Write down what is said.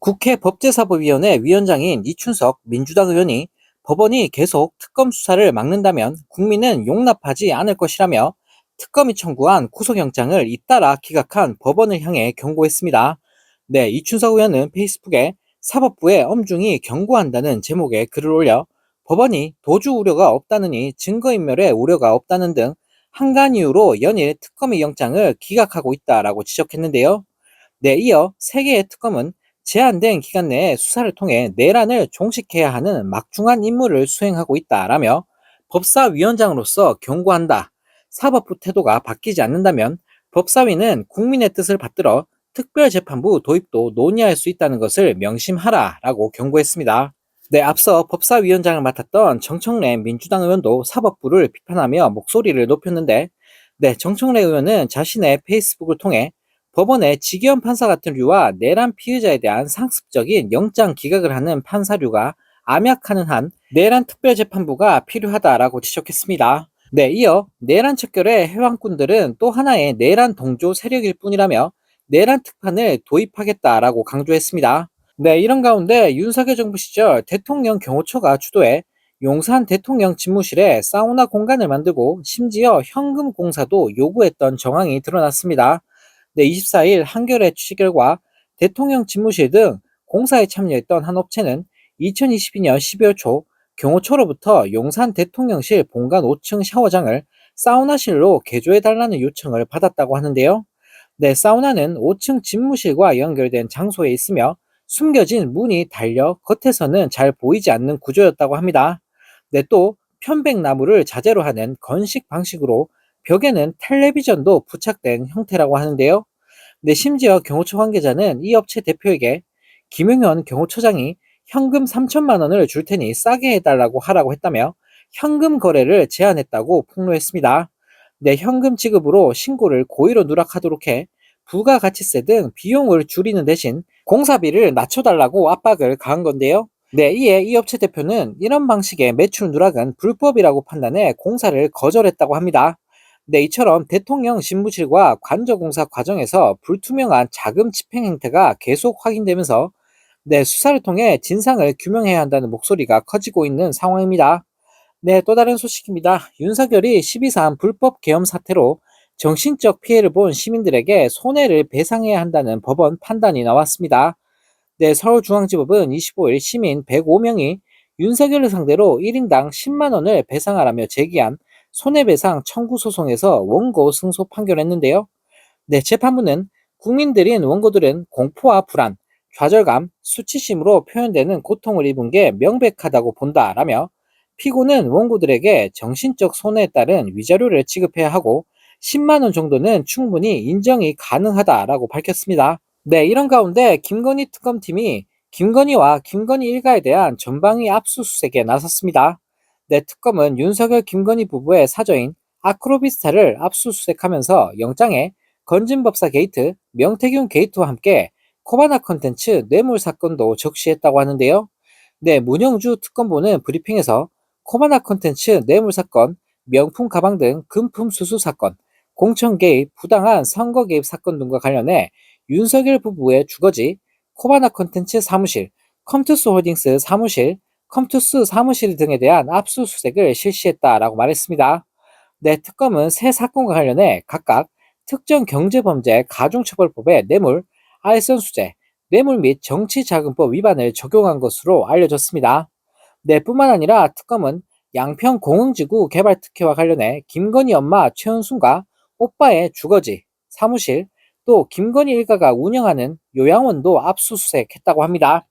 국회 법제사법위원회 위원장인 이춘석 민주당 의원이 법원이 계속 특검 수사를 막는다면 국민은 용납하지 않을 것이라며 특검이 청구한 구속영장을 잇따라 기각한 법원을 향해 경고했습니다. 네, 이춘석 의원은 페이스북에 사법부에 엄중히 경고한다는 제목의 글을 올려 법원이 도주 우려가 없다느니 증거인멸의 우려가 없다는 등 한간 이유로 연일 특검의 영장을 기각하고 있다라고 지적했는데요. 네, 이어 세 개의 특검은 제한된 기간 내에 수사를 통해 내란을 종식해야 하는 막중한 임무를 수행하고 있다라며 법사위원장으로서 경고한다. 사법부 태도가 바뀌지 않는다면 법사위는 국민의 뜻을 받들어 특별재판부 도입도 논의할 수 있다는 것을 명심하라라고 경고했습니다. 네, 앞서 법사위원장을 맡았던 정청래 민주당 의원도 사법부를 비판하며 목소리를 높였는데, 네, 정청래 의원은 자신의 페이스북을 통해 법원의 직위원 판사 같은 류와 내란 피의자에 대한 상습적인 영장 기각을 하는 판사류가 암약하는 한 내란 특별재판부가 필요하다라고 지적했습니다. 네, 이어 내란 척결의 해왕꾼들은 또 하나의 내란 동조 세력일 뿐이라며 내란 특판을 도입하겠다라고 강조했습니다. 네, 이런 가운데 윤석열 정부 시절 대통령 경호처가 주도해 용산 대통령 집무실에 사우나 공간을 만들고 심지어 현금 공사도 요구했던 정황이 드러났습니다. 네, 24일 한겨레 취재 결과 대통령 집무실 등 공사에 참여했던 한 업체는 2022년 12월 초 경호처로부터 용산 대통령실 본관 5층 샤워장을 사우나실로 개조해달라는 요청을 받았다고 하는데요. 네, 사우나는 5층 집무실과 연결된 장소에 있으며 숨겨진 문이 달려 겉에서는 잘 보이지 않는 구조였다고 합니다. 네, 또 편백나무를 자재로 하는 건식 방식으로 벽에는 텔레비전도 부착된 형태라고 하는데요. 네, 심지어 경호처 관계자는 이 업체 대표에게 김용현 경호처장이 현금 3천만 원을 줄 테니 싸게 해달라고 하라고 했다며 현금 거래를 제안했다고 폭로했습니다. 네, 현금 지급으로 신고를 고의로 누락하도록 해 부가가치세 등 비용을 줄이는 대신 공사비를 낮춰달라고 압박을 가한 건데요. 네, 이에 이 업체 대표는 이런 방식의 매출 누락은 불법이라고 판단해 공사를 거절했다고 합니다. 네, 이처럼 대통령 신무실과 관저공사 과정에서 불투명한 자금 집행 행태가 계속 확인되면서 네, 수사를 통해 진상을 규명해야 한다는 목소리가 커지고 있는 상황입니다. 네, 또 다른 소식입니다. 윤석열이 12.3 불법 계엄 사태로 정신적 피해를 본 시민들에게 손해를 배상해야 한다는 법원 판단이 나왔습니다. 네, 서울중앙지법은 25일 시민 105명이 윤석열을 상대로 1인당 10만 원을 배상하라며 제기한 손해배상 청구 소송에서 원고 승소 판결했는데요. 네, 재판부는 국민들인 원고들은 공포와 불안, 좌절감, 수치심으로 표현되는 고통을 입은 게 명백하다고 본다라며 피고는 원고들에게 정신적 손해에 따른 위자료를 지급해야 하고 10만 원 정도는 충분히 인정이 가능하다라고 밝혔습니다. 네, 이런 가운데 김건희 특검팀이 김건희와 김건희 일가에 대한 전방위 압수수색에 나섰습니다. 네, 특검은 윤석열 김건희 부부의 사저인 아크로비스타를 압수수색하면서 영장에 건진법사 게이트, 명태균 게이트와 함께 코바나 컨텐츠 뇌물 사건도 적시했다고 하는데요. 네, 문영주 특검보는 브리핑에서 코바나 컨텐츠 뇌물 사건, 명품 가방 등 금품 수수 사건, 공천 개입, 부당한 선거 개입 사건 등과 관련해 윤석열 부부의 주거지, 코바나 컨텐츠 사무실, 컴투스 홀딩스 사무실, 컴투스 사무실 등에 대한 압수수색을 실시했다라고 말했습니다. 네, 특검은 새 사건과 관련해 각각 특정 경제범죄 가중처벌법의 뇌물, 알선수재, 뇌물 및 정치자금법 위반을 적용한 것으로 알려졌습니다. 네, 뿐만 아니라 특검은 양평 공흥지구 개발 특혜와 관련해 김건희 엄마 최은순과 오빠의 주거지, 사무실, 또 김건희 일가가 운영하는 요양원도 압수수색했다고 합니다.